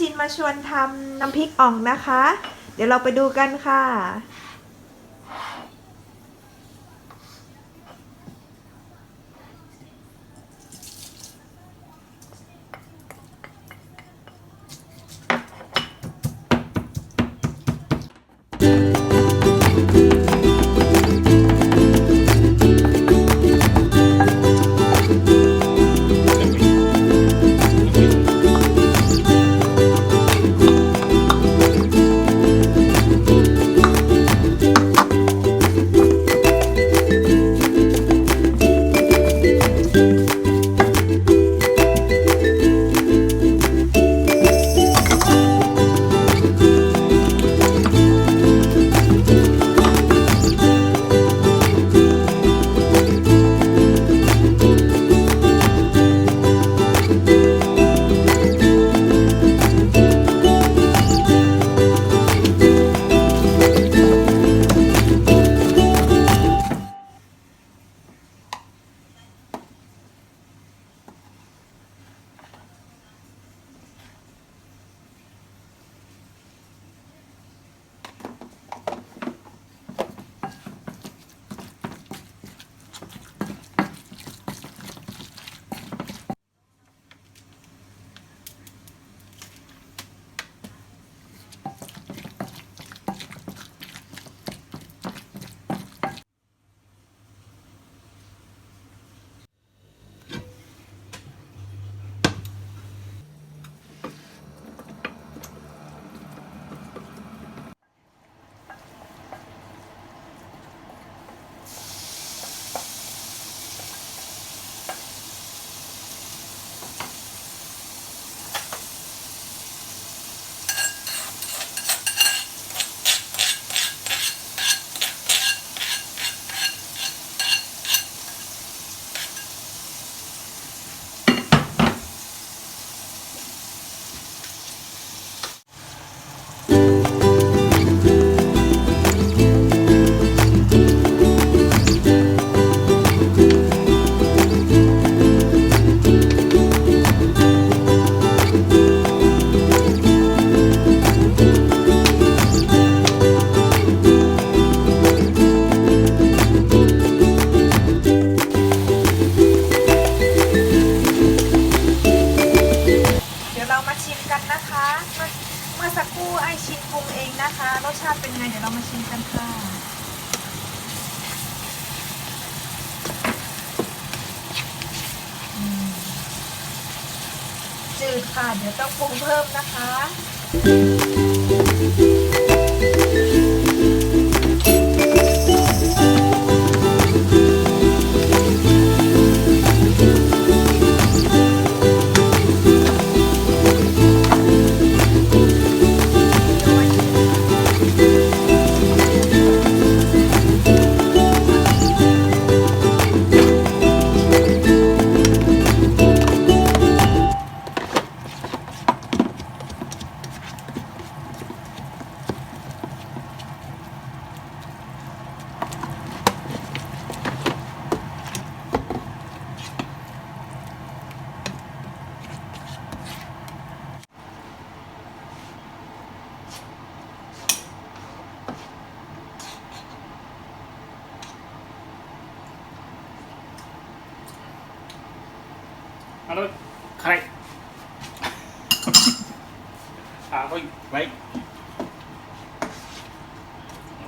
ชินมาชวนทำน้ำพริกอ่องนะคะ เดี๋ยวเราไปดูกันค่ะ ปรุงเพิ่มนะคะ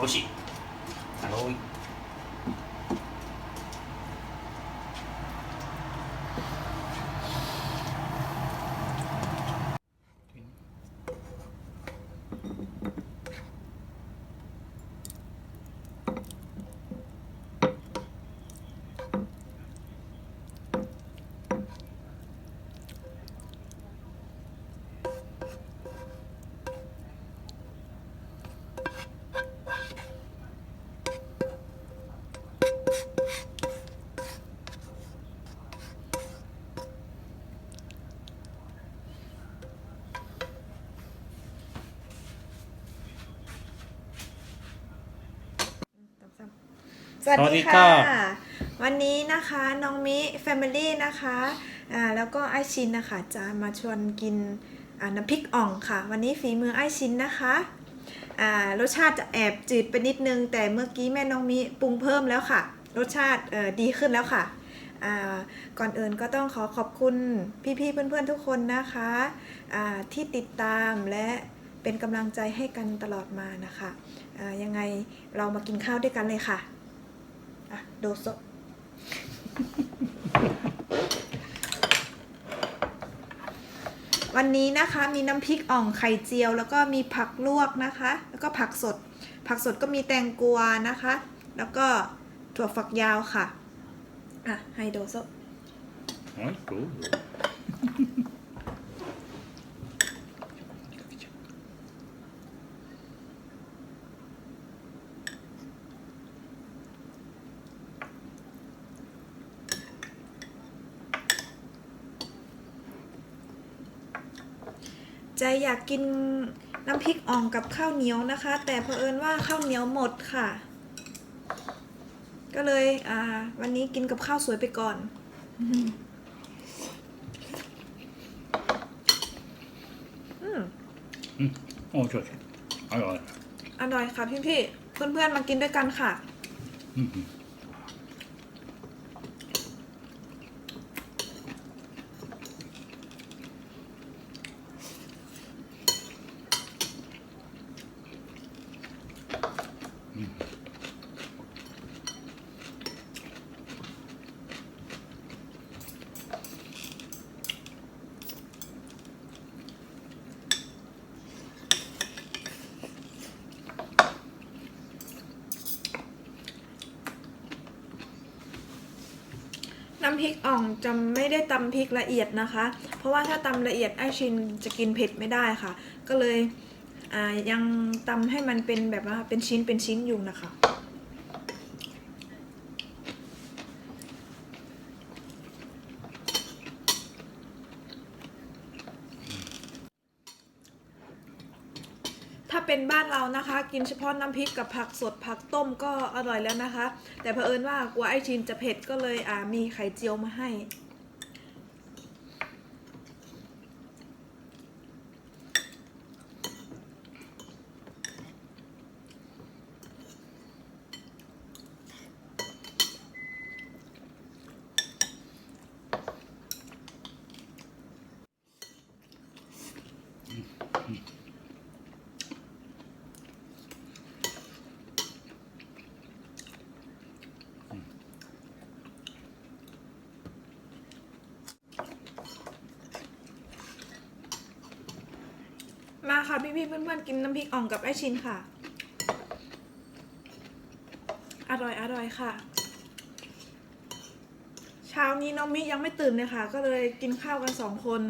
美味しい。はい。 สวัสดีค่ะ วันนี้นะคะน้องมิแฟมิลี่นะคะอ่าแล้วก็ไอชินนะคะจะมาชวนกินอ่าน้ำพริกอ่องค่ะ วันนี้ฝีมือไอชินนะคะอ่ารสชาติจะแอบจืดไปนิดนึง แต่เมื่อกี้แม่น้องมิปรุงเพิ่มแล้วค่ะ รสชาติดีขึ้นแล้วค่ะอ่าก่อนอื่นก็ต้องขอขอบคุณพี่ๆเพื่อนๆทุกคนนะคะอ่าที่ติดตามและเป็นกำลังใจให้กันตลอดมานะคะะยังไงเรามากินข้าวด้วยกันเลยค่ะ อ่ะโดโซ วันนี้นะคะมีน้ำพริกอ่องไข่เจียว แล้วก็มีผักลวกนะคะ แล้วก็ผักสด ผักสดก็มีแตงกวานะคะ แล้วก็ถั่วฝักยาวค่ะ อ่ะไฮโดโซ はいどうぞ ใจอยากกินน้ำพริกอ่องกับข้าวเหนียวนะคะ แต่เผอิญว่าข้าวเหนียวหมดค่ะ ก็เลยอ่าวันนี้กินกับข้าวสวยไปก่อนอืมอืมโอ้ยอร่อยอร่อยค่ะพี่พี่เพื่อนๆมากินด้วยกันค่ะ อืม พริกอ่องจะไม่ได้ตำพริกละเอียดนะคะ เพราะว่าถ้าตำละเอียดไอชินจะกินเผ็ดไม่ได้ค่ะ ก็เลยยังตำให้มันเป็นแบบว่าเป็นชิ้นเป็นชิ้นอยู่นะคะ ถ้าเป็น บ้านเรานะคะ กินเฉพาะน้ำพริกกับผักสดผักต้มก็อร่อยแล้วนะคะ แต่เผอิญว่ากลัวไอชินจะเผ็ดก็เลยอ่ามีไข่เจียวมาให้ พี่ๆเพื่อนๆกินน้ำพริกอ่องกับไอชินค่ะ อร่อยอร่อยค่ะ เช้านี้น้องมิยังไม่ตื่นเลยค่ะ ก็เลยกินข้าวกันสองคน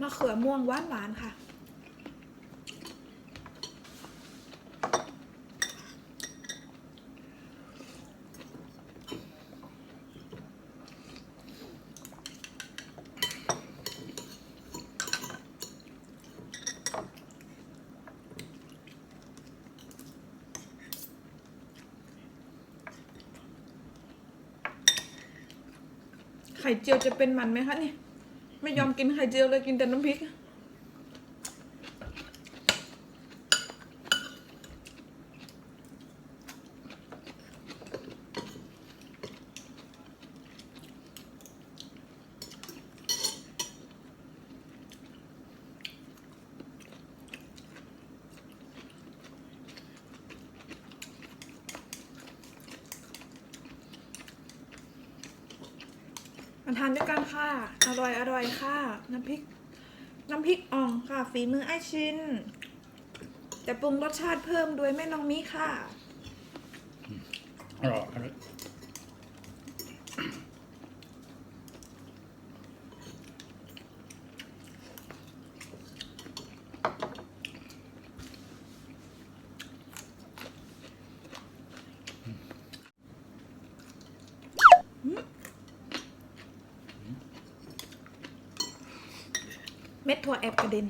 มะเขือม่วงหวานหวานๆค่ะ ไข่เจียวจะเป็นมันไหมคะนี่ ไม่ยอมกินไข่เจียวเลยกินแต่น้ำพริก มาทานด้วยกันค่ะ อร่อยอร่อยค่ะ น้ำพริก น้ำพริกอ่องค่ะ ฝีมือไอชินแต่ปรุงรสชาติเพิ่มด้วยแม่น้องมิค่ะ อร่อย ม็ดถั่วแอบกระเด็น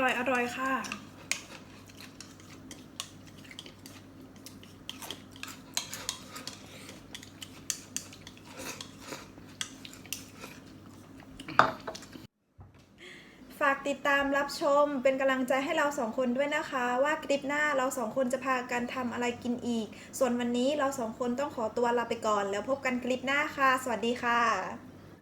ร่อยอร่อยค่ะ ฝากติดตามรับชมเป็นกำลังใจให้เราสองคนด้วยนะคะ ว่าคลิปหน้าเราสองคนจะพากันทำอะไรกินอีก ส่วนวันนี้เราสองคนต้องขอตัวลาไปก่อน แล้วพบกันคลิปหน้าค่ะ สวัสดีค่ะ